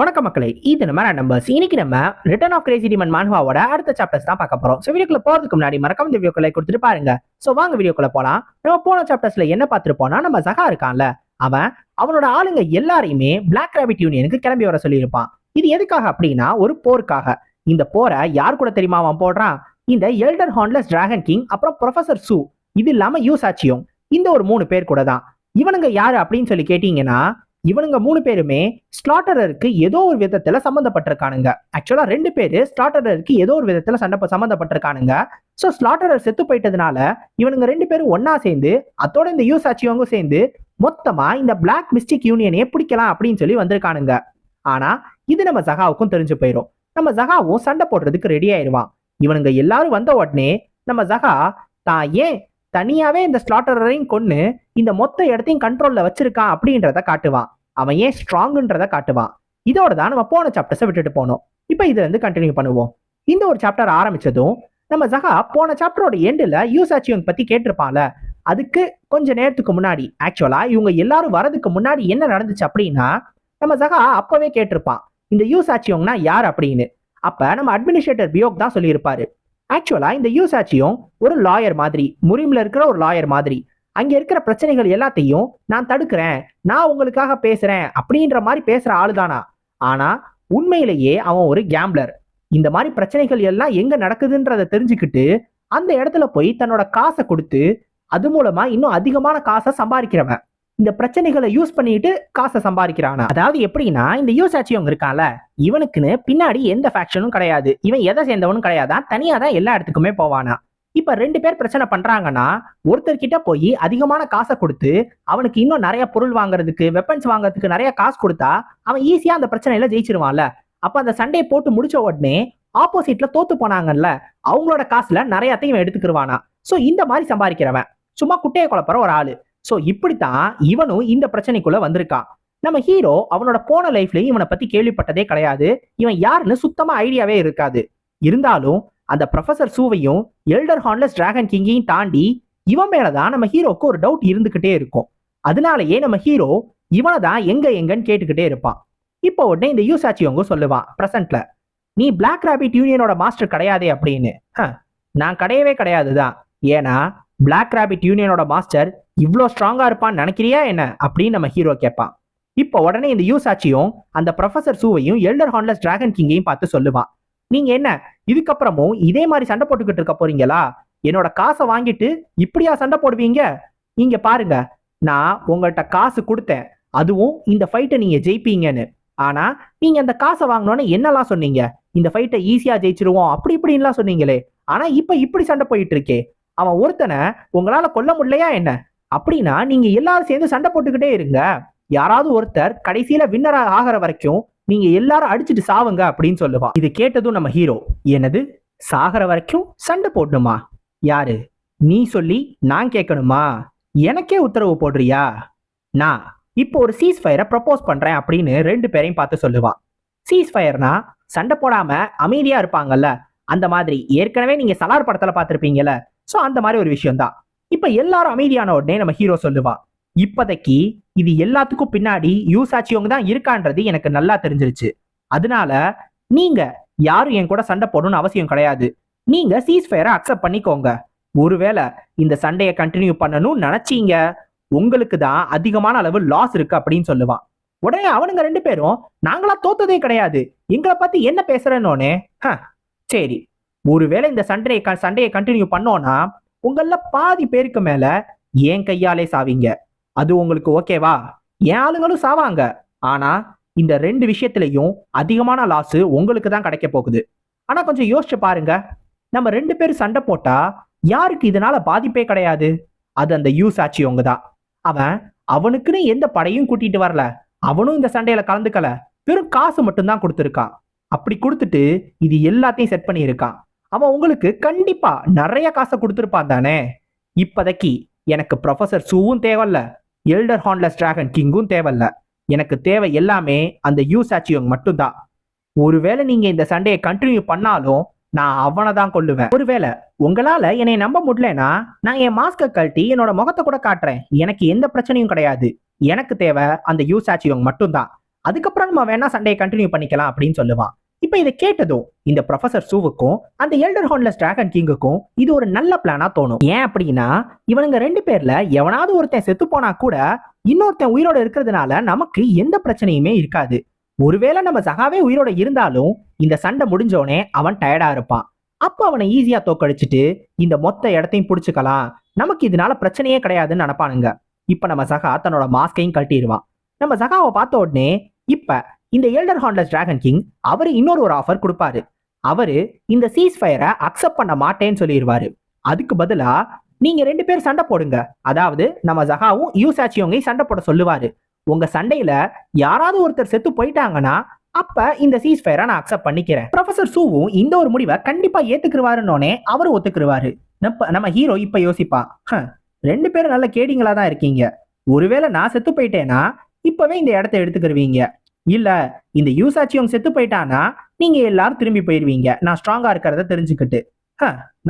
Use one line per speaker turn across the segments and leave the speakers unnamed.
வணக்கம் மக்களே இது நம்ம நம்பர்ஸ் இன்னைக்கு நம்ம ரிட்டர்ன் ஆஃப் கிரேசி டிமன் மான்ஹாவோட அடுத்த சாப்டர்ஸ் தான் பார்க்க போறோம். ஸோ வீடியோக்குள்ள போறதுக்கு முன்னாடி மறக்காம இந்த வீடியோக்களை கொடுத்துட்டு பாருங்க. ஸோ வாங்க வீடியோக்குள்ள போலாம். நம்ம போன சாப்டர்ஸ்ல என்ன பார்த்துருப்போம்னா நம்ம சகா இருக்கான்ல அவன் அவனோட ஆளுங்க எல்லாரையுமே பிளாக் ராபிட் யூனியனுக்கு கிளம்பி வர சொல்லியிருப்பான். இது எதுக்காக அப்படின்னா ஒரு போருக்காக. இந்த போரை யார் கூட தெரியுமா அவன் போடுறான்? இந்த எல்டர் ஹார்ன்லெஸ் டிராகன் கிங் அப்புறம் ப்ரொஃபசர் சூ இது இல்லாம யூசாச்சியும் இந்த ஒரு மூணு பேர் கூட தான் இவனுங்க யாரு அப்படின்னு சொல்லி கேட்டீங்கன்னா இவனுங்க மூணு பேருமே ஸ்லாட்டரருக்கு ஏதோ ஒரு விதத்துல சம்மந்தப்பட்டிருக்கானுங்க. ஆக்சுவலா ரெண்டு பேரு ஸ்லாட்டரருக்கு ஏதோ ஒரு விதத்துல சண்டை சம்மந்தப்பட்டிருக்கானுங்க. ஸோ ஸ்லாட்டரர் செத்து போயிட்டதுனால இவனுங்க ரெண்டு பேரும் ஒன்னா சேர்ந்து அதோட இந்த யூஸ் ஆச்சியவங்க சேர்ந்து மொத்தமா இந்த பிளாக் மிஸ்டிக் யூனியனையே பிடிக்கலாம் அப்படின்னு சொல்லி வந்திருக்கானுங்க. ஆனா இது நம்ம ஜகாவுக்கும் தெரிஞ்சு போயிடும் நம்ம ஜகாவும் சண்டை போடுறதுக்கு ரெடி ஆயிடுவான் இவனுங்க எல்லாரும் வந்த உடனே நம்ம ஜகா தான் ஏன் தனியாவே இந்த ஸ்லாட்டரையும் கொன்று இந்த மொத்த இடத்தையும் கண்ட்ரோல்ல வச்சிருக்கான் அப்படின்றத காட்டுவான். அவன் ஏன் ஸ்ட்ராங்குன்றத காட்டுவான். இதோட தான் நம்ம போன சாப்டர்ஸை விட்டுட்டு போனோம். இப்போ இதுல இருந்து கண்டினியூ பண்ணுவோம். இந்த ஒரு சாப்டர் ஆரம்பிச்சதும் நம்ம ஜஹா போன சாப்டரோட எண்டில் யூசாச்சியோங் பத்தி கேட்டிருப்பான்ல அதுக்கு கொஞ்ச நேரத்துக்கு முன்னாடி ஆக்சுவலா இவங்க எல்லாரும் வரதுக்கு முன்னாடி என்ன நடந்துச்சு அப்படின்னா நம்ம ஜஹா அப்பவே கேட்டிருப்பான். இந்த யூசாச்சியோங்னா யார் அப்படின்னு. அப்ப நம்ம அட்மினிஸ்ட்ரேட்டர் பியோக் தான் சொல்லியிருப்பாரு. ஆக்சுவலா இந்த யூசாச்சியும் ஒரு லாயர் மாதிரி முரிம்ல இருக்கிற ஒரு லாயர் மாதிரி அங்க இருக்கிற பிரச்சனைகள் எல்லாத்தையும் நான் தடுக்கிறேன். நான் உங்களுக்காக பேசுறேன் அப்படின்ற மாதிரி பேசுற ஆளுதானா? ஆனா உண்மையிலேயே அவன் ஒரு கேம்ப்ளர் இந்த மாதிரி பிரச்சனைகள் எல்லாம் எங்க நடக்குதுன்றத தெரிஞ்சுக்கிட்டு அந்த இடத்துல போய் தன்னோட காசை கொடுத்து அது மூலமா இன்னும் அதிகமான காசை சம்பாதிக்கிறவன். இந்த பிரச்சனைகளை யூஸ் பண்ணிட்டு காசை சம்பாதிக்கிறானா? அதாவது எப்படின்னா இந்த யூஸ் ஆச்சியவங்க இருக்கான்ல இவனுக்குன்னு பின்னாடி எந்த ஃபேக்ஷனும் கிடையாது. இவன் எதை சேர்ந்தவனும் கிடையாதான் தனியா தான் எல்லா இடத்துக்குமே போவானா? இப்ப ரெண்டு பேர் பிரச்சனை பண்றாங்கன்னா ஒருத்தர்கிட்ட போய் அதிகமான காசை கொடுத்து அவனுக்கு இன்னும் நிறைய பொருள் வாங்குறதுக்கு வெப்பன்ஸ் வாங்குறதுக்கு நிறைய காசு கொடுத்தா அவன் ஈஸியா அந்த பிரச்சனையில ஜெயிச்சிருவான்ல. அப்ப அந்த சண்டையை போட்டு முடிச்ச உடனே ஆப்போசிட்ல தோத்து போனாங்கல்ல அவங்களோட காசுல நிறையத்தையும் எடுத்துக்கிருவானா. சோ இந்த மாதிரி சம்பாதிக்கிறவன். சும்மா குட்டையை குழப்பற ஒரு ஆளு. சோ இப்படித்தான் இவனும் இந்த பிரச்சனைக்குள்ள வந்திருக்கான். நம்ம ஹீரோ அவனோட போன லைஃப்லயும் இவனை பத்தி கேள்விப்பட்டதே கிடையாது. இவன் யாருன்னு சுத்தமா ஐடியாவே இருக்காது. இருந்தாலும் அந்த ப்ரொஃபசர் சூவையும் எல்டர் ஹார்ன்லெஸ் டிராகன் கிங்கையும் தாண்டி இவன் மேலதான் நம்ம ஹீரோக்கு ஒரு டவுட் இருந்துகிட்டே இருக்கும். அதனாலயே நம்ம ஹீரோ இவனை தான் எங்க எங்கன்னு கேட்டுக்கிட்டே இருப்பான். இப்போ உடனே இந்த யூசாச்சியவங்க சொல்லுவான் பிரசன்ட்ல நீ பிளாக் ராபிட் யூனியனோட மாஸ்டர் கிடையாதே அப்படின்னு. நான் கிடையவே கிடையாது தான். ஏன்னா பிளாக் ராபிட் யூனியனோட மாஸ்டர் இவ்வளோ ஸ்ட்ராங்கா இருப்பான்னு நினைக்கிறியா என்ன? அப்படின்னு நம்ம ஹீரோ கேட்பான். இப்போ உடனே இந்த யூசாச்சியும் அந்த ப்ரொஃபசர் சூவையும் எல்டர் ஹார்ன்லெஸ் டிராகன் கிங்கையும் பார்த்து சொல்லுவான். நீங்க என்ன? இதுக்கப்புறமும் இதே மாதிரி சண்டை போட்டுக்கிட்டு இருக்க போறீங்களா? என்னோட காசை வாங்கிட்டு இப்படியா சண்டை போடுவீங்க? நீங்க பாருங்க நான் உங்கள்கிட்ட காசு கொடுத்தேன். அதுவும் இந்த ஃபைட்டை நீங்க ஜெயிப்பீங்கன்னு. ஆனா நீங்க அந்த காசை வாங்கினோன்னு என்னெல்லாம் சொன்னீங்க? இந்த ஃபைட்டை ஈஸியா ஜெயிச்சிருவோம் அப்படி இப்படின்லாம் சொன்னீங்களே. ஆனா இப்ப இப்படி சண்டை போயிட்டு இருக்கே அவன் ஒருத்தனை உங்களால கொல்ல முடியலையா என்ன? அப்படின்னா நீங்க எல்லாரும் சேர்ந்து சண்டை போட்டுக்கிட்டே இருங்க. யாராவது ஒருத்தர் கடைசியில வின்னராக ஆகிற வரைக்கும் நீங்க எல்லாரும் அடிச்சிட்டு சாவுங்க அப்படின்னு சொல்லுவான் இது கேட்டதும் நம்ம ஹீரோ என்னது? சாகிற வரைக்கும் சண்டை போடணுமா? யாரு? நீ சொல்லி நான் கேட்கணுமா? எனக்கே உத்தரவு போடுறியா? நான் இப்போ ஒரு சீஸ் ஃபயரை ப்ரப்போஸ் பண்றேன் அப்படின்னு ரெண்டு பேரையும் பார்த்து சொல்லுவான் சீஸ் ஃபயர்னா சண்டை போடாம அமைதியா இருப்பாங்கல்ல? அந்த மாதிரி ஏற்கனவே நீங்க சலார் படத்துல பார்த்துருப்பீங்கல்ல? சோ அந்த மாதிரி ஒரு விஷயம் தான் இப்ப எல்லாரும் அமைதியான உடனே நம்ம ஹீரோ சொல்லுவான் இப்போதைக்கு இது எல்லாத்துக்கும் பின்னாடி யூசாச்சியவங்க தான் இருக்கான்றது எனக்கு நல்லா தெரிஞ்சிருச்சு. அதனால நீங்க யாரும் என் கூட சண்டை போடணும்னு அவசியம் கிடையாது. நீங்க சீஸ் ஃபயரை அக்செப்ட் பண்ணிக்கோங்க. ஒருவேளை இந்த சண்டையை கண்டினியூ பண்ணணும்னு நினைச்சீங்க. உங்களுக்கு தான் அதிகமான அளவு லாஸ் இருக்கு அப்படின்னு சொல்லுவான். உடனே அவனுங்க ரெண்டு பேரும் நாங்களா தோத்ததே கிடையாது. எங்களை பத்தி என்ன பேசுறேன்னொன்னே "ஹ, சரி. ஒருவேளை இந்த சண்டையை க- சண்டையை கண்டினியூ பண்ணோம்னா உங்கள பாதி பேருக்கு மேல ஏன் கையாலே சாவீங்க? அது உங்களுக்கு ஓகேவா என் ஆளுங்களும் சாவாங்க. ஆனா இந்த ரெண்டு விஷயத்திலையும் அதிகமான லாஸ் உங்களுக்கு தான் கிடைக்க போகுது. ஆனா கொஞ்சம் யோசிச்சு பாருங்க. நம்ம ரெண்டு பேரும் சண்டை போட்டா யாருக்கு இதனால பாதிப்பே கிடையாது? அது அந்த யூஸ் ஆச்சியவங்க தான். அவன் அவனுக்குன்னு எந்த படையும் கூட்டிட்டு வரல. அவனும் இந்த சண்டையில கலந்துக்கல. வெறும் காசு மட்டும்தான் கொடுத்துருக்கான். அப்படி கொடுத்துட்டு இது எல்லாத்தையும் செட் பண்ணியிருக்கான். அவன் உங்களுக்கு கண்டிப்பா நிறைய காசை கொடுத்துருப்பான் தானே? இப்போதைக்கு எனக்கு ப்ரொஃபசர் சூவும் தேவையில்ல. எல்டர் ஹார்ன்லெஸ் டிராகன் கிங்கும் தேவையில்ல. எனக்கு தேவை எல்லாமே அந்த யூ சாச்சியோங் மட்டும்தான். ஒருவேளை நீங்க இந்த சண்டையை கண்டினியூ பண்ணாலும் நான் அவனை தான் கொள்ளுவேன் ஒருவேளை உங்களால என்னை நம்ப முடியலனா நான் என் மாஸ்கை கழட்டி என்னோட முகத்தை கூட காட்டுறேன். எனக்கு எந்த பிரச்சனையும் கிடையாது. எனக்கு தேவை அந்த யூ சாச்சியோங் மட்டும்தான். அதுக்கப்புறம் நம்ம வேணா சண்டையை கண்டினியூ பண்ணிக்கலாம் அப்படின்னு சொல்லுவான். இப்ப இதை கேட்டதும் இந்த ப்ரொஃபசர் சூவுக்கும் அந்த எல்டர் ஹார்ன்லெஸ் டிராகன் கிங்குக்கும் இது ஒரு நல்ல பிளானா தோணும். ஏன் அப்படின்னா இவனுங்க ரெண்டு பேர்ல எவனாவது ஒருத்தன் செத்து போனா கூட இன்னொருத்தன் உயிரோட இருக்கிறதுனால நமக்கு எந்த பிரச்சனையுமே இருக்காது. ஒருவேளை நம்ம சகாவே உயிரோட இருந்தாலும் இந்த சண்டை முடிஞ்சோடனே அவன் டயர்டா இருப்பான். அப்போ அவனை ஈஸியா தோக்கடிச்சிட்டு இந்த மொத்த இடத்தையும் புடிச்சுக்கலாம். நமக்கு இதனால பிரச்சனையே கிடையாதுன்னு நினைப்பானுங்க. இப்ப நம்ம சகா தன்னோட மாஸ்கையும் கட்டிடுவான் நம்ம சகாவை பார்த்த உடனே இப்ப இந்த எல்டர் ஹார்ன்லெஸ் டிராகன் கிங் அவரு இன்னொரு ஒரு ஆஃபர் கொடுப்பாரு. அவரு இந்த சீஸ் ஃபயரை அக்செப்ட் பண்ண மாட்டேன்னு சொல்லிடுவாரு அதுக்கு பதிலா நீங்க ரெண்டு பேர் சண்டை போடுங்க. அதாவது நம்ம ஜஹாவும் யூசாச்சியோங்க சண்டை போட சொல்லுவாரு. உங்க சண்டையில யாராவது ஒருத்தர் செத்து போயிட்டாங்கன்னா அப்ப இந்த சீஸ் ஃபயரை நான் அக்செப்ட் பண்ணிக்கிறேன். ப்ரொஃபசர் சூவும் இந்த ஒரு முடிவை கண்டிப்பா ஏத்துக்குருவாருன்னொன்னே அவரும் ஒத்துக்குருவாரு. நம்ம நம்ம ஹீரோ இப்ப யோசிப்பா ரெண்டு பேரும் நல்ல கேடிங்களா தான் இருக்கீங்க. ஒருவேளை நான் செத்து போயிட்டேன்னா இப்பவே இந்த இடத்த எடுத்துக்கிருவீங்க. இல்ல இந்த யூசாச்சியோங் செத்து போயிட்டானா நீங்க எல்லாரும் திரும்பி போயிருவீங்க. நான் ஸ்ட்ராங்கா இருக்கிறத தெரிஞ்சுக்கிட்டு.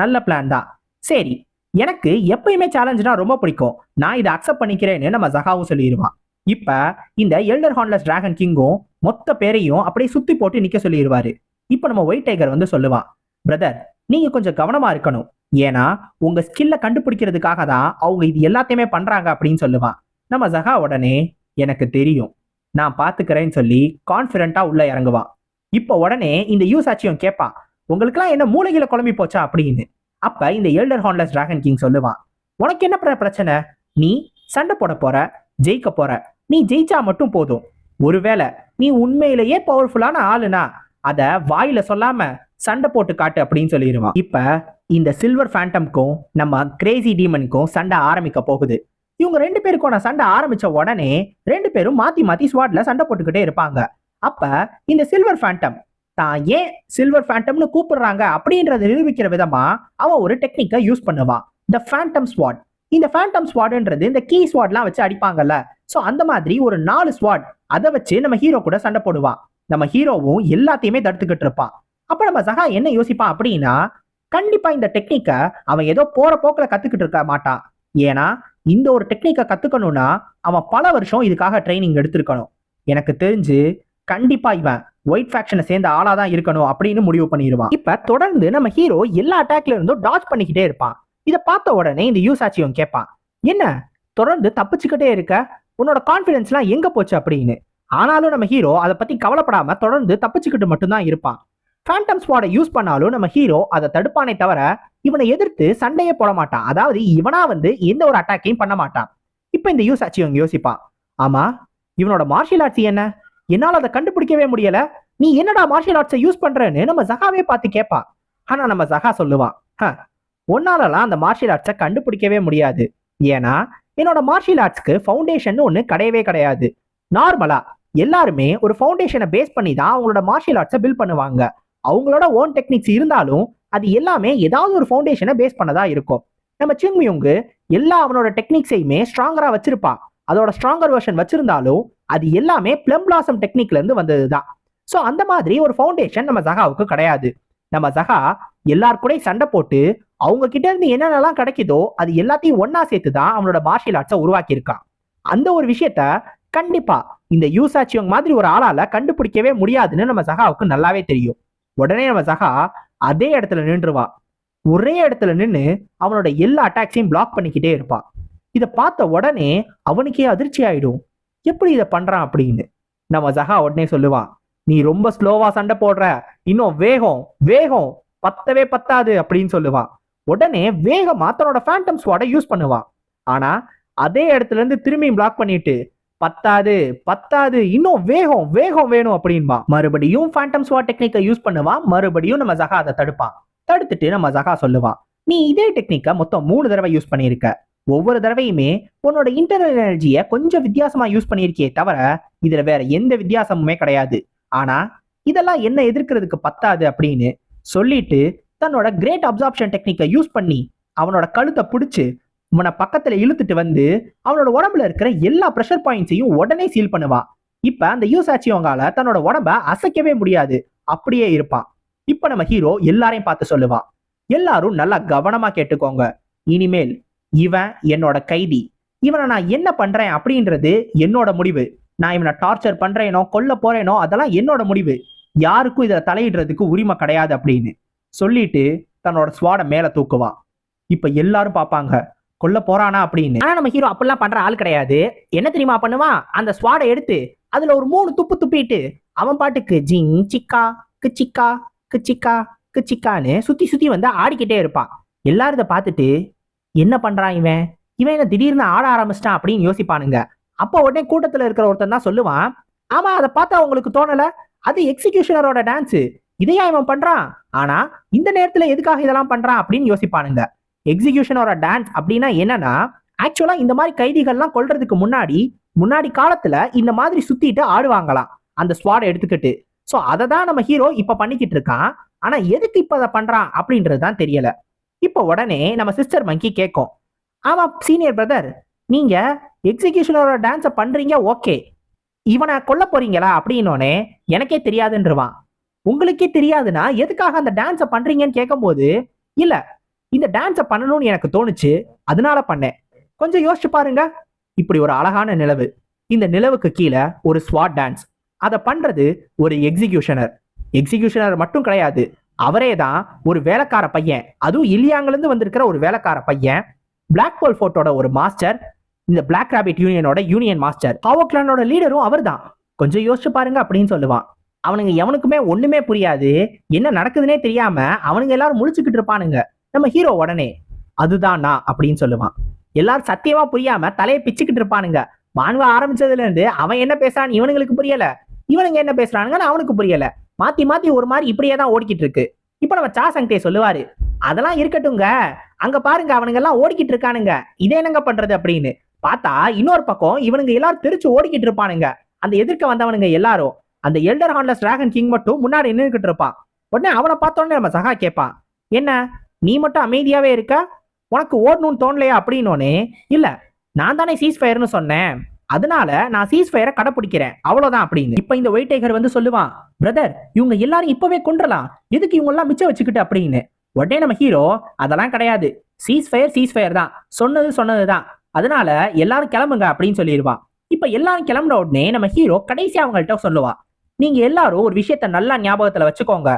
நல்ல பிளான் தான். சரி எனக்கு எப்பயுமே சேலஞ்சுனா ரொம்ப பிடிக்கும். நான் இதை அக்செப்ட் பண்ணிக்கிறேன்னு நம்ம ஜகாவும் சொல்லிடுவான். இப்ப இந்த எல்டர் ஹார்ன்லெஸ் டிராகன் கிங்கும் மொத்த பேரையும் அப்படியே சுத்தி போட்டு நிக்க சொல்லிடுவாரு. இப்ப நம்ம ஒயிட் டைகர் வந்து சொல்லுவான் பிரதர் நீங்க கொஞ்சம் கவனமா இருக்கணும். ஏன்னா உங்க ஸ்கில்ல கண்டுபிடிக்கிறதுக்காக தான் அவங்க இது எல்லாத்தையுமே பண்றாங்க அப்படின்னு சொல்லுவான். நம்ம ஜகா உடனே எனக்கு தெரியும். நான் பார்த்துக்கிறேன்னு சொல்லி கான்ஃபிடென்ட்டாக உள்ளே இறங்குவான் இப்போ உடனே இந்த யூசாச்சியும் கேட்பான் உங்களுக்குலாம் என்ன மூளைகளை குழம்பி போச்சா? அப்படின்னு. அப்போ இந்த எல்டர் ஹார்ன்லெஸ் டிராகன் கிங் சொல்லுவான் உனக்கு என்ன பிரச்சனை? நீ சண்டை போட போற ஜெயிக்க போற நீ ஜெயிச்சா மட்டும் போதும். ஒருவேளை நீ உண்மையிலேயே பவர்ஃபுல்லான ஆளுனா அதை வாயில சொல்லாம சண்டை போட்டு காட்டு அப்படின்னு சொல்லிடுவான் இப்ப இந்த சில்வர் ஃபேண்டம்க்கும் நம்ம கிரேசி டீமனுக்கும் சண்டை ஆரம்பிக்க போகுது. இவங்க ரெண்டு பேருக்கும் நான் சண்டை ஆரம்பிச்ச உடனே ரெண்டு பேரும் மாத்தி மாத்தி ஸ்வாட்ல சண்டை போட்டுக்கிட்டே இருப்பாங்க. அப்ப இந்த சில்வர் ஃபேண்டம் தான் ஏன் சில்வர் ஃபேண்டம்னு கூப்பிடுறாங்க அப்படின்றத நிரூபிக்கிற விதமா அவன் ஒரு டெக்னிக்கை யூஸ் பண்ணுவான். த ஃபேண்டம் ஸ்வாட் இந்த ஃபேண்டம் ஸ்வாட்ன்றது இந்த கீ ஸ்வாட்லாம் வச்சு அடிப்பாங்கல்ல. ஸோ அந்த மாதிரி ஒரு நாலு ஸ்வாட் அதை வச்சு நம்ம ஹீரோ கூட சண்டை போடுவான். நம்ம ஹீரோவும் எல்லாத்தையுமே தடுத்துக்கிட்டு இருப்பான். அப்ப நம்ம சகா என்ன யோசிப்பான் அப்படின்னா கண்டிப்பா இந்த டெக்னிக்கை அவன் ஏதோ போற போக்குல கத்துக்கிட்டு இருக்க மாட்டான். ஏன்னா இந்த ஒரு டெக்னிக்கை கற்றுக்கணும்னா அவன் பல வருஷம் இதுக்காக ட்ரைனிங் எடுத்திருக்கணும். எனக்கு தெரிஞ்சு கண்டிப்பா இவன் ஒயிட் ஃபேக்ஷனை சேர்ந்த ஆளா தான் இருக்கணும் அப்படின்னு முடிவு பண்ணிடுவான் இப்ப தொடர்ந்து நம்ம ஹீரோ எல்லா அட்டாக்ல இருந்தும் டாச் பண்ணிக்கிட்டே இருப்பான். இதை பார்த்த உடனே இந்த யூசாச்சியும் கேட்பான் என்ன? தொடர்ந்து தப்பிச்சுக்கிட்டே இருக்க? உன்னோட கான்ஃபிடென்ஸ்லாம் எங்க போச்சு? அப்படின்னு. ஆனாலும் நம்ம ஹீரோ அதை பத்தி கவலைப்படாம தொடர்ந்து தப்பிச்சுக்கிட்டு மட்டும்தான் இருப்பான். ஃபேண்டம் ஸ்வாடை யூஸ் பண்ணாலும் நம்ம ஹீரோ அதை தடுப்பானே தவிர இவனை எதிர்த்து சண்டையே போட மாட்டான். அதாவது இவனா வந்து எந்த ஒரு அட்டாக்கையும் பண்ண மாட்டான். இப்போ இந்த யூஸ் ஆச்சு இவங்க யோசிப்பான் ஆமா இவனோட மார்ஷியல் ஆர்ட்ஸ் என்ன? என்னால் அதை கண்டுபிடிக்கவே முடியல. நீ என்னடா மார்ஷியல் ஆர்ட்ஸை யூஸ் பண்றேன்னு நம்ம ஜகாவே பார்த்து கேட்பான் ஆனா நம்ம ஜகா சொல்லுவான் "ஹ, உன்னாலலாம் அந்த மார்ஷியல் ஆர்ட்ஸை கண்டுபிடிக்கவே முடியாது. ஏன்னா என்னோட மார்ஷியல் ஆர்ட்ஸ்க்கு ஃபவுண்டேஷன் ஒன்று கிடையவே கிடையாது. நார்மலா எல்லாருமே ஒரு ஃபவுண்டேஷனை பேஸ் பண்ணி தான் அவங்களோட மார்ஷியல் ஆர்ட்ஸை பில்ட் பண்ணுவாங்க. அவங்களோட ஓன் டெக்னிக்ஸ் இருந்தாலும் அது எல்லாமே ஏதாவது ஒரு ஃபவுண்டேஷனை பேஸ் பண்ணதா இருக்கும். நம்ம சிங்மியுங்கு எல்லா அவனோட டெக்னிக்ஸையுமே ஸ்ட்ராங்கரா வச்சிருப்பான் அதோட ஸ்ட்ராங்கர் வெர்ஷன் வச்சிருந்தாலும் அது எல்லாமே பிளம் பிளாசம் டெக்னிக்ல வந்தது தான் ஸோ அந்த மாதிரி ஒரு ஃபவுண்டேஷன் நம்ம ஜகாவுக்கு கிடையாது. நம்ம ஜகா எல்லார் கூடயும் சண்டை போட்டு அவங்க கிட்ட இருந்து என்னென்னலாம் கிடைக்குதோ அது எல்லாத்தையும் ஒன்னா சேர்த்து தான் அவனோட மார்ஷியல் ஆர்ட்ஸை உருவாக்கியிருக்கான் அந்த ஒரு விஷயத்த கண்டிப்பா இந்த யூசாச்சியோங் மாதிரி ஒரு ஆளால கண்டுபிடிக்கவே முடியாதுன்னு நம்ம சகாவுக்கு நல்லாவே தெரியும். உடனே நம்ம சகா அதே இடத்துல நின்றுவா. ஒரே இடத்துல நின்று அவனோட எல்லா அட்டாக்ஸையும் பிளாக் பண்ணிக்கிட்டே இருப்பான் இதை பார்த்த உடனே அவனுக்கே அதிர்ச்சி ஆயிடும். எப்படி இதை பண்றான் அப்படின்னு. நம்ம சகா உடனே சொல்லுவான் நீ ரொம்ப ஸ்லோவா சண்டை போடுற. இன்னும் வேகம் வேகம். பத்தவே பத்தாது அப்படின்னு சொல்லுவான் உடனே வேகமா தன்னோட ஃபேண்டம் ஸ்வாடை யூஸ் பண்ணுவான் ஆனா அதே இடத்துல இருந்து திரும்பியும் பிளாக் பண்ணிட்டு பத்தாது பத்தாது. இன்னும் வேகம் வேகம் வேணும் அப்படின்பா. மறுபடியும் ஃபேண்டம் ஸ்வா டெக்னிக்கை யூஸ் பண்ணுவான். மறுபடியும் நம்ம ஜகா அதை தடுப்பான். தடுத்துட்டு நம்ம ஜகா சொல்லுவான். நீ இதே டெக்னிக்கை மொத்தம் மூணு தடவை யூஸ் பண்ணியிருக்க. ஒவ்வொரு தடவையுமே உன்னோட இன்டர்னல் எனர்ஜியை கொஞ்சம் வித்தியாசமா யூஸ் பண்ணியிருக்கியே தவிர இதுல வேற எந்த வித்தியாசமுமே கிடையாது. ஆனா இதெல்லாம் என்ன எதிர்க்கிறதுக்கு பத்தாது அப்படின்னு சொல்லிட்டு தன்னோட கிரேட் அப்சார்ப்ஷன் டெக்னிக்கை யூஸ் பண்ணி அவனோட கழுத்தை பிடிச்சு இவனை பக்கத்துல இழுத்துட்டு வந்து அவனோட உடம்புல இருக்கிற எல்லா ப்ரெஷர் பாயிண்ட்ஸையும் உடனே சீல் பண்ணுவான் இப்ப அந்த யூசாச்சியோங்கால தன்னோட உடம்ப அசைக்கவே முடியாது. அப்படியே இருப்பான் இப்ப நம்ம ஹீரோ எல்லாரையும் பார்த்து சொல்லுவான் எல்லாரும் நல்லா கவனமா கேட்டுக்கோங்க. இனிமேல் இவன் என்னோட கைதி. இவனை நான் என்ன பண்றேன் அப்படின்றது என்னோட முடிவு. நான் இவனை டார்ச்சர் பண்றேனோ கொல்ல போறேனோ அதெல்லாம் என்னோட முடிவு. யாருக்கும் இதில் தலையிடுறதுக்கு உரிமை கிடையாது அப்படின்னு சொல்லிட்டு தன்னோட ஸ்வாட மேல தூக்குவான் இப்ப எல்லாரும் பார்ப்பாங்க. கொல்ல போறானா அப்படின்னு. ஆனா நம்ம ஹீரோ அப்படிலாம் பண்ற ஆள் கிடையாது. என்ன தெரியுமா பண்ணுவான்? அந்த ஸ்வாடை எடுத்து அதுல ஒரு மூணு துப்பு துப்பிட்டு அவன் பாட்டுக்கு ஜிங் சிக்கா கிச்சிக்கா கிச்சிக்கா கிச்சிக்கான்னு சுத்தி சுத்தி வந்து ஆடிக்கிட்டே இருப்பான். எல்லாரும் இதை பார்த்துட்டு என்ன பண்றான் இவன்? இவன் என்ன திடீர்னு ஆட ஆரம்பிச்சிட்டான் அப்படின்னு யோசிப்பானுங்க. அப்போ உடனே கூட்டத்துல இருக்கிற ஒருத்தன் தான் சொல்லுவான் ஆமா அதை பார்த்தா உங்களுக்கு தோணல? அது எக்ஸிகியூஷனரோட டான்ஸ் இதையா இவன் பண்றான்? ஆனா இந்த நேரத்துல எதுக்காக இதெல்லாம் பண்றான்? அப்படின்னு யோசிப்பானுங்க. எக்ஸிகியூஷனோட டான்ஸ் அப்படின்னா என்னன்னா ஆக்சுவலா இந்த மாதிரி கைதிகள்லாம் கொல்றதுக்கு முன்னாடி முன்னாடி காலத்துல இந்த மாதிரி சுத்திட்டு ஆடுவாங்களாம் அந்த ஸ்வாடை எடுத்துக்கிட்டு. ஸோ அதை தான் நம்ம ஹீரோ இப்ப பண்ணிக்கிட்டு இருக்கான். ஆனா எதுக்கு இப்ப அதை பண்றான் அப்படின்றது தான் தெரியல. இப்போ உடனே நம்ம சிஸ்டர் மங்கி கேட்கும். ஆமா சீனியர் பிரதர் நீங்க எக்ஸிகியூஷனோட டான்ஸை பண்றீங்க ஓகே இவனை கொல்ல போறீங்களா அப்படின்னோடனே எனக்கே தெரியாதுன்றவான். உங்களுக்கே தெரியாதுன்னா எதுக்காக அந்த டான்ஸை பண்றீங்கன்னு கேட்கும்போது இல்லை இந்த டான்ஸை பண்ணணும்னு எனக்கு தோணுச்சு அதனால பண்ணேன். கொஞ்சம் யோசிச்சு பாருங்க. இப்படி ஒரு அழகான நிலவு. இந்த நிலவுக்கு கீழே ஒரு ஸ்வாட் டான்ஸ் அதை பண்றது ஒரு எக்ஸிகியூஷனர் எக்ஸிகியூஷனர் மட்டும் கிடையாது. அவரே தான் ஒரு வேலைக்கார பையன். அதுவும் இல்லியாங்கிலிருந்து வந்திருக்கிற ஒரு வேலைக்கார பையன். பிளாக் போல் ஃபோர்ட்டோட ஒரு மாஸ்டர் இந்த பிளாக் ராபிட் யூனியனோட யூனியன் மாஸ்டர் பாவோக்லானோட லீடரும் அவர் தான். கொஞ்சம் யோசிச்சு பாருங்க அப்படின்னு சொல்லுவான். அவனுங்க எவனுக்குமே ஒண்ணுமே புரியாது. என்ன நடக்குதுன்னே தெரியாம அவனுங்க எல்லாரும் முழிச்சுக்கிட்டு இருப்பானுங்க. நம்ம ஹீரோ உடனே அதுதான் நான் அப்படின்னு சொல்லுவான். எல்லாரும் சத்தியமா புரியாம தலையை பிச்சுக்கிட்டு இருப்பானுங்க. மாண்பு ஆரம்பிச்சதுல இருந்து அவன் என்ன பேசுறான் இவனுங்களுக்கு புரியல. இவனுங்க என்ன பேசுறானுங்கன்னு அவனுக்கு புரியல. மாத்தி மாத்தி ஒரு மாதிரி இப்படியே தான் ஓடிக்கிட்டு இருக்கு. இப்ப நம்ம சாசங்டே சொல்லுவாரு அதெல்லாம் இருக்கட்டுங்க அங்க பாருங்க அவனுங்க எல்லாம் ஓடிக்கிட்டு இருக்கானுங்க. இதே என்னங்க பண்றது? அப்படின்னு. பார்த்தா இன்னொரு பக்கம் இவனுங்க எல்லாரும் தெரிச்சு ஓடிக்கிட்டு இருப்பானுங்க. அந்த எதிர்க்க வந்தவனுங்க எல்லாரும் அந்த எல்டர் ஹான்லஸ் டிராகன் கிங் மட்டும் முன்னாடி நின்றுக்கிட்டு இருப்பான். உடனே அவனை பார்த்தோன்னே நம்ம சகா கேட்பான் என்ன? நீ மட்டும் அமைதியாவே இருக்க. உனக்கு ஓடணும்னு தோணலையா அப்படின்னோனே இல்ல நான் தானே சீஸ் ஃபயர்னு சொன்னேன். அதனால நான் சீஸ் ஃபயரை கடைப்பிடிக்கிறேன். அவ்வளவுதான் அப்படின்னு. இப்ப இந்த ஒயிட் டைகர் வந்து சொல்லுவான் பிரதர் இவங்க எல்லாரும் இப்பவே கொண்டுலாம் எதுக்கு இவங்க எல்லாம் மிச்சம் வச்சுக்கிட்டு? அப்படின்னு. உடனே நம்ம ஹீரோ அதெல்லாம் கிடையாது. சீஸ் ஃபயர் சீஸ் ஃபயர் தான். சொன்னது தான் அதனால எல்லாரும் கிளம்புங்க அப்படின்னு சொல்லிடுவான் இப்ப எல்லாரும் கிளம்புன உடனே நம்ம ஹீரோ கடைசி அவங்கள்ட்ட சொல்லுவான் நீங்க எல்லாரும் ஒரு விஷயத்த நல்லா ஞாபகத்துல வச்சுக்கோங்க.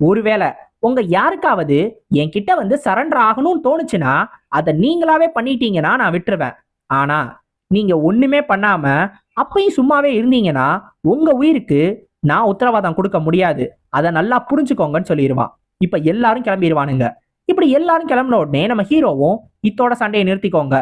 ஒருவேளை உங்க யாருக்காவது என்கிட்ட வந்து சரண்டர் ஆகணும்னு தோணுச்சுன்னா அதை நீங்களாவே பண்ணிட்டீங்கன்னா நான் விட்டுருவேன். ஆனா நீங்க ஒண்ணுமே பண்ணாம அப்பயும் சும்மாவே இருந்தீங்கன்னா உங்க உயிருக்கு நான் உத்தரவாதம் கொடுக்க முடியாது. அதை நல்லா புரிஞ்சுக்கோங்கன்னு சொல்லிடுவான் இப்ப எல்லாரும் கிளம்பிடுவானுங்க இப்படி எல்லாரும் கிளம்பின உடனே நம்ம ஹீரோவும் இத்தோட சண்டையை நிறுத்திக்கோங்க.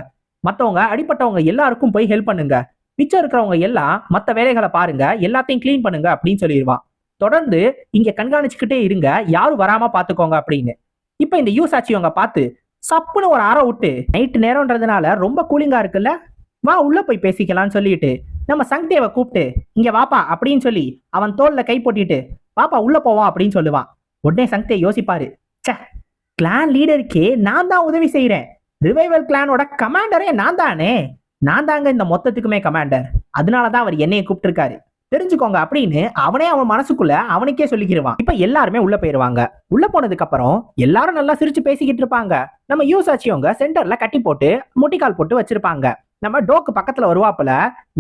மற்றவங்க அடிப்பட்டவங்க எல்லாருக்கும் போய் ஹெல்ப் பண்ணுங்க. மிச்சம் இருக்கிறவங்க எல்லாம் மற்ற வேலைகளை பாருங்க. எல்லாத்தையும் கிளீன் பண்ணுங்க அப்படின்னு சொல்லிடுவான் தொடர்ந்து இங்க கண்காணிச்சுக்கிட்டே இருங்க யாரும் வராம பாத்துக்கோங்க அப்படின்னு. இப்ப இந்த யூசாச்சியவங்க பார்த்து சப்புன்னு ஒரு அறை விட்டு நைட்டு நேரம்ன்றதுனால ரொம்ப கூலிங்கா இருக்குல்ல? வா உள்ள போய் பேசிக்கலாம்னு சொல்லிட்டு நம்ம சங்தேவை கூப்பிட்டு இங்க வாப்பா அப்படின்னு சொல்லி அவன் தோல்ல கை போட்டிட்டு வாப்பா உள்ள போவான் அப்படின்னு சொல்லுவான் உடனே சங்தே யோசிப்பாரு ச்சே கிளான் லீடருக்கே நான் தான் உதவி செய்யறேன் ரிவைவல் கிளானோட கமாண்டரே நான் தானே? நான் தாங்க இந்த மொத்தத்துக்குமே கமாண்டர் அதனாலதான் அவர் என்னைய கூப்பிட்டுருக்காரு. தெரிஞ்சுக்கோங்க அப்படின்னு அவனே அவன் மனசுக்குள்ள அவனுக்கே சொல்லிக்கிடுவான் இப்ப எல்லாருமே உள்ள போயிருவாங்க. உள்ள போனதுக்கு அப்புறம் எல்லாரும் நல்லா சிரிச்சு பேசிக்கிட்டு இருப்பாங்க. நம்ம யூசாச்சியவங்க சென்டர்ல கட்டி போட்டு முட்டிக்கால் போட்டு வச்சிருப்பாங்க. நம்ம டோக்கு பக்கத்துல வருவாப்புல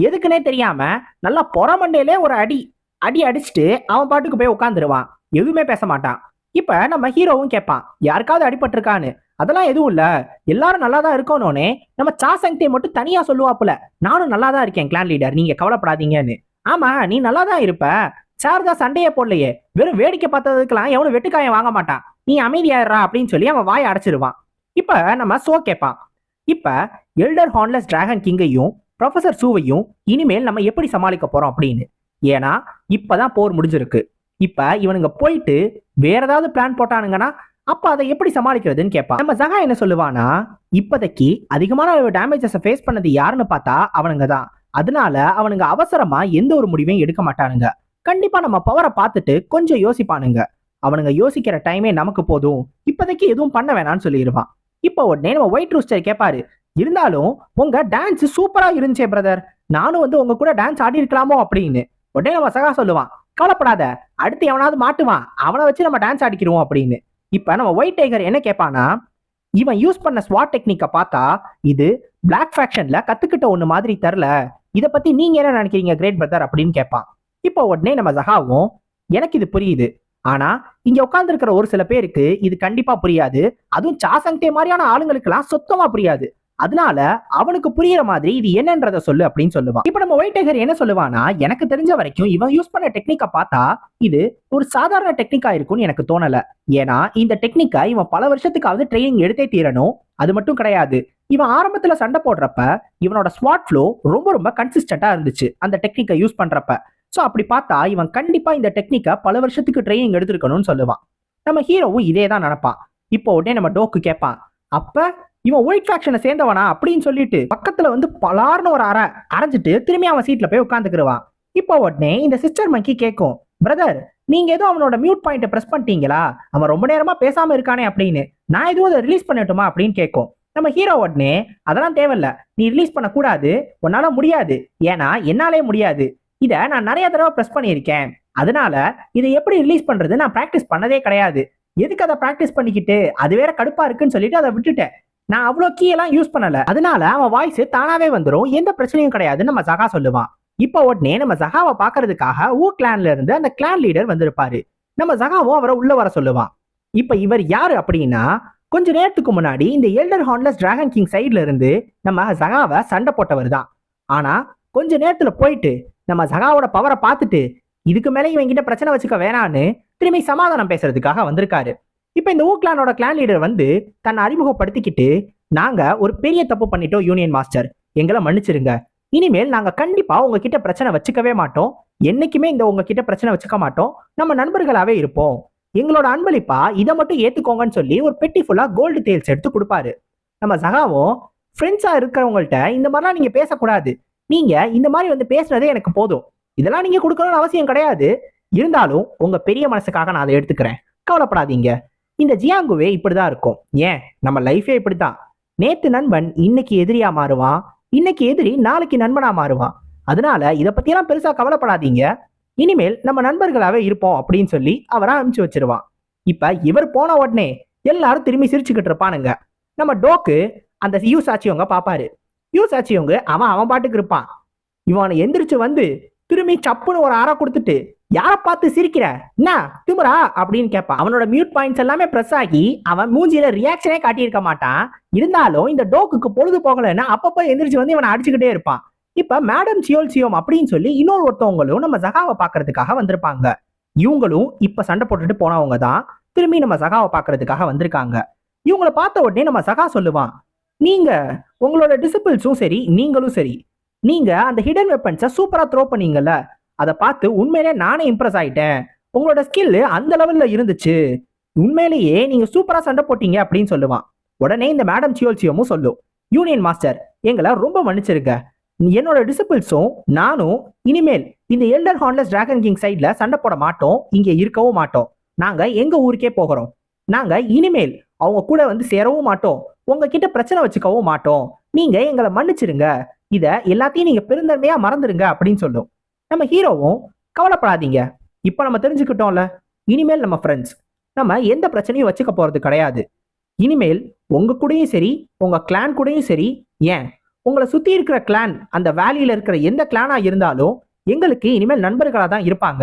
எதுக்குன்னே தெரியாம நல்லா புறமண்டையிலே ஒரு அடி அடி அடிச்சுட்டு அவன் பாட்டுக்கு போய் உட்காந்துருவான் எதுவுமே பேச மாட்டான். இப்ப நம்ம ஹீரோவும் கேட்பான் யாருக்காவது அடிபட்டிருக்கான்னு? அதெல்லாம் எதுவும் இல்ல. எல்லாரும் நல்லா தான் இருக்கணும்னே நம்ம சாசங்தே மட்டும் தனியா சொல்லுவாப்புல. நானும் நல்லா தான் இருக்கேன் கிளான் லீடர் நீங்க கவலைப்படாதீங்கன்னு. ஆமா நீ நல்லா தான் இருப்ப. சார் தான் சண்டையே போடலையே. வெறும் வேடிக்கை பார்த்ததுக்கெல்லாம் எவனும் வெட்டுக்காயம் வாங்க மாட்டான். நீ அமைதியாயிரா அப்படின்னு சொல்லி அவன் வாயை அடைச்சிருவான். இப்ப நம்ம சோ கேட்பான். இப்ப எல்டர் ஹார்ன்லெஸ் டிராகன் கிங்கையும் ப்ரொஃபசர் சூவையும் இனிமேல் நம்ம எப்படி சமாளிக்க போறோம் அப்படின்னு? ஏன்னா இப்பதான் போர் முடிஞ்சிருக்கு. இப்ப இவனுங்க போயிட்டு வேற ஏதாவது பிளான் போட்டானுங்கன்னா அப்ப அதை எப்படி சமாளிக்கிறதுன்னு கேட்பான். நம்ம ஜகா என்ன சொல்லுவானா இப்போதைக்கு அதிகமான டேமேஜஸை ஃபேஸ் பண்ணது யாருன்னு பார்த்தா அவனுங்க தான் அதனால அவனுங்க அவசரமா எந்த ஒரு முடிவையும் எடுக்க மாட்டானுங்க. கண்டிப்பா நம்ம பவரை பார்த்துட்டு கொஞ்சம் யோசிப்பானுங்க. அவனுங்க யோசிக்கிற டைமே நமக்கு போதும். இப்போதைக்கு எதுவும் பண்ண வேணாம்னு சொல்லிடுவான். இப்போ உடனே நம்ம ஒயிட் ரூஸ்டர் கேட்பாரு இருந்தாலும் உங்க டான்ஸ் சூப்பரா இருந்துச்சே பிரதர் நானும் வந்து உங்க கூட டான்ஸ் ஆடி இருக்கலாமோ? அப்படின்னு. உடனே நம்ம சகா சொல்லுவான் கவலைப்படாத. அடுத்து எவனாவது மாட்டுவான். அவனை வச்சு நம்ம டான்ஸ் ஆடிக்கிடுவோம் அப்படின்னு. இப்ப நம்ம ஒயிட் டைகர் என்ன கேட்பானா இவன் யூஸ் பண்ண ஸ்வாட் டெக்னிக்கை பார்த்தா இது பிளாக் ஃபேக்ஷன்ல கத்துக்கிட்ட ஒன்று மாதிரி தெரில. இத பத்தி நீங்க என்ன நினைக்கிறீங்க கிரேட் பிரதர் அப்படின்னு கேட்பான். இப்போ உடனே நம்ம சகாவும் எனக்கு இது புரியுது. ஆனா இங்க உட்கார்ந்து இருக்கிற ஒரு சில பேருக்கு இது கண்டிப்பா புரியாது. அதுவும் சாசங்கே மாதிரியான ஆளுங்களுக்கெல்லாம் சுத்தமா புரியாது. அதனால அவனுக்கு புரியுற மாதிரி இது என்னன்றத சொல்லு அப்படின்னு சொல்லுவான். இப்ப நம்ம ஒயிட் டைகர் என்ன சொல்லுவானா எனக்கு தெரிஞ்ச வரைக்கும் இவன் யூஸ் பண்ண டெக்னிக்கை பார்த்தா இது ஒரு சாதாரண டெக்னிக்கா இருக்கும்னு எனக்கு தோணல. ஏன்னா இந்த டெக்னிக்கை இவன் பல வருஷத்துக்காவது ட்ரைனிங் எடுத்தே தீரணும். அது மட்டும் கிடையாது. இவன் ஆரம்பத்துல சண்டை போடுறப்ப இவனோட ஸ்வாட் ஃப்ளோ ரொம்ப ரொம்ப கன்சிஸ்டண்டா இருந்துச்சு அந்த டெக்னிக்கை யூஸ் பண்றப்ப. ஸோ அப்படி பார்த்தா இவன் கண்டிப்பா இந்த டெக்னிக்கை பல வருஷத்துக்கு ட்ரைனிங் எடுத்திருக்கணும்னு சொல்லுவான். நம்ம ஹீரோவும் இதே தான் நினைப்பான். இப்போ உடனே நம்ம டோக்கு கேட்பான் அப்ப இவன் ஒயிட் ஃபேக்ஷனை சேர்ந்தவனா அப்படின்னு சொல்லிட்டு பக்கத்துல வந்து பலார்னு ஒரு அரை அரைஞ்சிட்டு திரும்பி அவன் சீட்ல போய் உட்காந்துக்கிடுவான் இப்போ உடனே இந்த சிஸ்டர் மங்கி கேட்கும் பிரதர் நீங்க ஏதோ அவனோட மியூட் பாயிண்ட்டை பிரஸ் பண்ணிட்டீங்களா? அவன் ரொம்ப நேரமா பேசாம இருக்கானே அப்படின்னு. நான் எதுவும் அதை ரிலீஸ் பண்ணட்டுமா? அப்படின்னு கேட்கும் நம்ம ஹீரோ உடனே அதெல்லாம் தேவையில்ல. நீ ரிலீஸ் பண்ணக்கூடாது. உன்னால முடியாது. ஏன்னா என்னாலே முடியாது. இத நான் நிறைய தடவை ப்ரெஸ் பண்ணியிருக்கேன். அதனால இதை எப்படி ரிலீஸ் பண்றது நான் ப்ராக்டிஸ் பண்ணதே கிடையாது. எதுக்கு அதை ப்ராக்டிஸ் பண்ணிக்கிட்டு? அது வேற கடுப்பா இருக்குன்னு சொல்லிட்டு அதை விட்டுட்டேன். நான் அவ்வளோ கீயெல்லாம் யூஸ் பண்ணல. அதனால அவன் வாய்ஸ் தானாவே வந்துடும் எந்த பிரச்சனையும் கிடையாதுன்னு நம்ம சகா சொல்லுவான். இப்போ உடனே நம்ம சகாவை பாக்குறதுக்காக ஊ கிளான்ல இருந்து அந்த கிளான் லீடர் வந்திருப்பாரு. நம்ம சகாவும் அவரை உள்ள வர சொல்லுவான். இப்போ இவர் யாரு அப்படின்னா கொஞ்ச நேரத்துக்கு முன்னாடி இந்த எல்டர் ஹார்ன்லெஸ் டிராகன் கிங் சைட்ல இருந்து நம்ம சகாவை சண்டை போட்டவர் தான். ஆனா கொஞ்ச நேரத்துல போயிட்டு நம்ம சகாவோட பவரை பார்த்துட்டு இதுக்கு மேலே இவன் கிட்ட பிரச்சனை வச்சுக்க வேணான்னு திரும்பி சமாதானம் பேசுறதுக்காக வந்திருக்காரு. இப்போ இந்த ஊக்லானோட கிளான் லீடர் வந்து தன்னை அறிமுகப்படுத்திக்கிட்டு நாங்கள் ஒரு பெரிய தப்பு பண்ணிட்டோம் யூனியன் மாஸ்டர் எங்களை மன்னிச்சிருங்க. இனிமேல் நாங்கள் கண்டிப்பாக உங்ககிட்ட பிரச்சனை வச்சுக்கவே மாட்டோம். என்னைக்குமே இந்த உங்ககிட்ட பிரச்சனை வச்சுக்க மாட்டோம். நம்ம நண்பர்களாகவே இருப்போம். எங்களோட அன்பளிப்பா இதை மட்டும் ஏற்றுக்கோங்கன்னு சொல்லி ஒரு பெட்டி ஃபுல்லாக கோல்டு தேல்ஸ் எடுத்து கொடுப்பாரு. நம்ம சகாவும் ஃப்ரெண்ட்ஸாக இருக்கிறவங்கள்ட்ட இந்த மாதிரிலாம் நீங்கள் பேசக்கூடாது. நீங்கள் இந்த மாதிரி வந்து பேசுனதே எனக்கு போதும். இதெல்லாம் நீங்கள் கொடுக்கணும்னு அவசியம் கிடையாது. இருந்தாலும் உங்கள் பெரிய மனசுக்காக நான் அதை எடுத்துக்கிறேன். கவலைப்படாதீங்க. இந்த ஜியாங்குவே இப்படிதான் இருக்கும். ஏன்? நம்ம லைஃபே இப்படித்தான். நேத்து நண்பன் இன்னைக்கு எதிரியா மாறுவான். இன்னைக்கு எதிரி நாளைக்கு நண்பனா மாறுவான். அதனால இதை பத்தியெல்லாம் பெருசா கவலைப்படாதீங்க. இனிமேல் நம்ம நண்பர்களாவே இருப்போம் அப்படின்னு சொல்லி அவரை அனுப்பிச்சு வச்சிருவான். இப்ப இவர் போன உடனே எல்லாரும் திரும்பி சிரிச்சுக்கிட்டு இருப்பானுங்க. நம்ம டோக்கு அந்த யூ சாட்சியவங்க பாப்பாரு. யூ சாட்சியவங்க அவன் அவன் பாட்டுக்கு இருப்பான். இவனை எந்திரிச்சு வந்து திரும்பி சப்புன்னு ஒரு அறை கொடுத்துட்டு யாரை பார்த்து சிரிக்கிற? என்ன? திமுறா? அப்படின்னு கேட்பான் அவனோட மியூட் பாயிண்ட்ஸ் எல்லாமே ப்ரெஸ் ஆகி அவன் மூஞ்சியில ரியாக்ஷனே காட்டியிருக்க மாட்டான். இருந்தாலும் இந்த டோக்குக்கு பொழுது போகலன்னா அப்பப்போ எந்திரிச்சு வந்து இவனை அடிச்சுக்கிட்டே இருப்பான். இப்ப மேடம் சியோல் சியோம் அப்படின்னு சொல்லி இன்னொரு ஒருத்தவங்களும் நம்ம சகாவை பாக்குறதுக்காக வந்திருப்பாங்க. இவங்களும் இப்ப சண்டை போட்டுட்டு போனவங்க தான் திரும்பி நம்ம சகாவை பாக்குறதுக்காக வந்திருக்காங்க. இவங்கள பார்த்த உடனே நம்ம சகா சொல்லுவான் நீங்க உங்களோட டிசிபிள்ஸும் சரி நீங்களும் சரி. நீங்க அந்த ஹிடன் வெப்பன்ஸை சூப்பரா த்ரோ பண்ணீங்கல்ல அதை பார்த்து உண்மையிலே நானே இம்ப்ரெஸ் ஆயிட்டேன். உங்களோட ஸ்கில் அந்த லெவல்ல இருந்துச்சு. உண்மையிலேயே நீங்க சூப்பரா சண்டை போட்டீங்க அப்படின்னு சொல்லுவான். உடனே இந்த மேடம் சியோல்சியமும் சொல்லும் யூனியன் மாஸ்டர் எங்களை ரொம்ப மன்னிச்சிருக்க என்னோட டிசிபிள்ஸும் நானும் இனிமேல் இந்த எல்டர் ஹார்ன்லெஸ் டிராகன் கிங் சைட்ல சண்டை போட மாட்டோம். இங்க இருக்கவும் மாட்டோம். நாங்க எங்க ஊருக்கே போகிறோம். நாங்க இனிமேல் அவங்க கூட வந்து சேரவும் மாட்டோம். உங்ககிட்ட பிரச்சனை வச்சுக்கவும் மாட்டோம். நீங்க எங்களை மன்னிச்சிருங்க. இத எல்லாத்தையும் நீங்க பெருந்தன்மையா மறந்துடுங்க அப்படின்னு சொல்லும். நம்ம ஹீரோவும் கவலைப்படாதீங்க. இப்போ நம்ம தெரிஞ்சுக்கிட்டோம்ல இனிமேல் நம்ம ஃப்ரெண்ட்ஸ் நம்ம எந்த பிரச்சனையும் வச்சுக்க போகிறது கிடையாது. இனிமேல் உங்க கூடயும் சரி உங்கள் கிளான் கூடயும் சரி ஏன்? உங்களை சுற்றி இருக்கிற கிளான் அந்த வேலியில் இருக்கிற எந்த கிளானாக இருந்தாலும் எங்களுக்கு இனிமேல் நண்பர்களாக தான் இருப்பாங்க.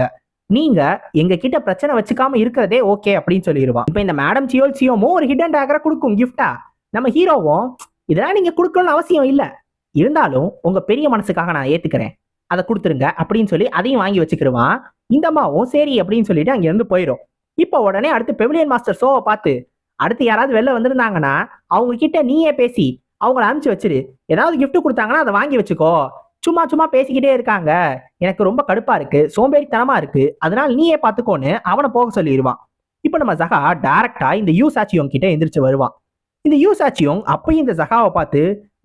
நீங்க எங்க கிட்ட பிரச்சனை வச்சுக்காம இருக்கிறதே ஓகே அப்படின்னு சொல்லிடுவான். இப்போ இந்த மேடம் சியோல் சியோமும் ஒரு ஹிடன் டேகரை கொடுக்கும் கிஃப்டா நம்ம ஹீரோவும் இதெல்லாம் நீங்க கொடுக்கணும்னு அவசியம் இல்லை. இருந்தாலும் உங்க பெரிய மனசுக்காக நான் ஏத்துக்கிறேன். அதை கொடுத்துருங்க அப்படின்னு சொல்லி அதையும் வாங்கி வச்சுக்கிடுவான் இந்த அம்மாவும் சரி அப்படின்னு சொல்லிட்டு அங்கேருந்து போயிடும் இப்போ உடனே அடுத்து பெவிலியன் மாஸ்டர் ஷோவை பார்த்து அடுத்து யாராவது வெளில வந்திருந்தாங்கன்னா அவங்க கிட்ட நீயே பேசி அவங்கள அனுப்பிச்சு வச்சிரு. ஏதாவது கிஃப்ட் கொடுத்தாங்கன்னா அதை வாங்கி வச்சுக்கோ. சும்மா சும்மா பேசிக்கிட்டே இருக்காங்க. எனக்கு ரொம்ப கடுப்பா இருக்கு சோம்பேறித்தனமா இருக்கு. அதனால நீயே பார்த்துக்கோன்னு அவனை போக சொல்லிடுவான் இப்போ நம்ம சகா டைரக்டா இந்த யூ சாட்சியோங் கிட்ட எந்திரிச்சு வருவான். இந்த யூ சாச்சியோங் அப்பயும் இந்த சகாவை பார்த்து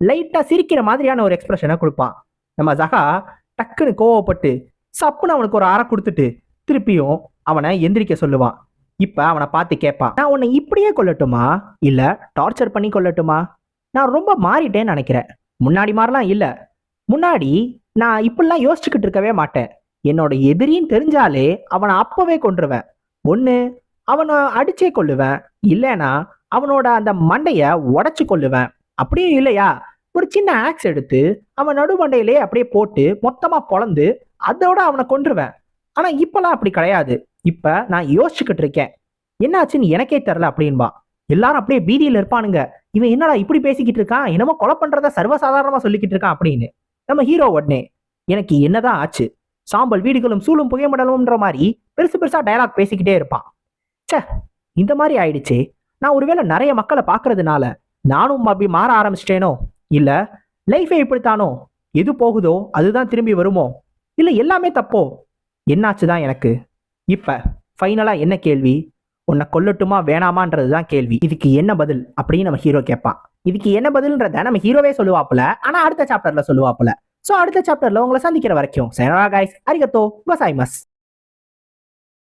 லைட்டா சிரிக்கிற மாதிரியான ஒரு எக்ஸ்பிரஷனை கொடுப்பான். நம்ம சகா டக்குன்னு கோவப்பட்டு சப்புன்னு அவனுக்கு ஒரு அறை கொடுத்துட்டு திருப்பியும் அவனை எந்திரிக்க சொல்லுவான். இப்போ அவனை பார்த்து கேட்பான் நான் உன்னை இப்படியே கொல்லட்டுமா? இல்லை டார்ச்சர் பண்ணி கொல்லட்டுமா? நான் ரொம்ப மாறிட்டேன்னு நினைக்கிறேன். முன்னாடி மாதிரிலாம் இல்லை. முன்னாடி நான் இப்படிலாம் யோசிச்சுக்கிட்டு இருக்கவே மாட்டேன். என்னோட எதிரின்னு தெரிஞ்சாலே அவனை அப்பவே கொன்றுவேன். ஒன்று அவனை அடிச்சே கொள்ளுவேன் இல்லைனா அவனோட அந்த மண்டையை உடச்சி கொள்ளுவேன் அப்படியும் இல்லையா? ஒரு சின்ன ஆக்ஸ் எடுத்து அவன் நடுமண்டையிலே அப்படியே போட்டு மொத்தமா பொழந்து அதோட அவனை கொன்றுவேன். ஆனா இப்போலாம் அப்படி கிடையாது. இப்ப நான் யோசிச்சுக்கிட்டு இருக்கேன். என்னாச்சுன்னு எனக்கே தெரில அப்படின்பா. எல்லாரும் அப்படியே பீதியில் இருப்பானுங்க. இவன் என்னடா இப்படி பேசிக்கிட்டு இருக்கான்? என்னமோ கொலை பண்ணுறத சர்வசாதாரணமாக சொல்லிக்கிட்டு இருக்கான் அப்படின்னு. நம்ம ஹீரோ உடனே எனக்கு என்னதான் ஆச்சு? சாம்பல் வீடுகளும் சூழும் புகைமடலும்ன்ற மாதிரி பெருசு பெருசா டயலாக் பேசிக்கிட்டே இருப்பான். ச்சே இந்த மாதிரி ஆயிடுச்சு. நான் ஒருவேளை நிறைய மக்களை பார்க்கறதுனால நானும் அப்படி மாற ஆரம்பிச்சிட்டேனோ? இல்லை லைஃபே இப்படித்தானோ எது போகுதோ அதுதான் திரும்பி வருமோ? இல்லை எல்லாமே தப்போ? என்னாச்சு தான் எனக்கு? இப்போ ஃபைனலாக என்ன கேள்வி? உன்னை கொல்லட்டுமா வேணாமான்றது தான் கேள்வி. இதுக்கு என்ன பதில்? அப்படின்னு நம்ம ஹீரோ கேட்பான். இதுக்கு என்ன பதில்ன்றத நம்ம ஹீரோவே சொல்லுவாப்புல. ஆனால் அடுத்த சாப்டரில் சொல்லுவாப்புல. ஸோ அடுத்த சாப்டரில் உங்களை சந்திக்கிற வரைக்கும். சேனரா காய்ஸ் அரிகத்தோ பசாய்மஸ்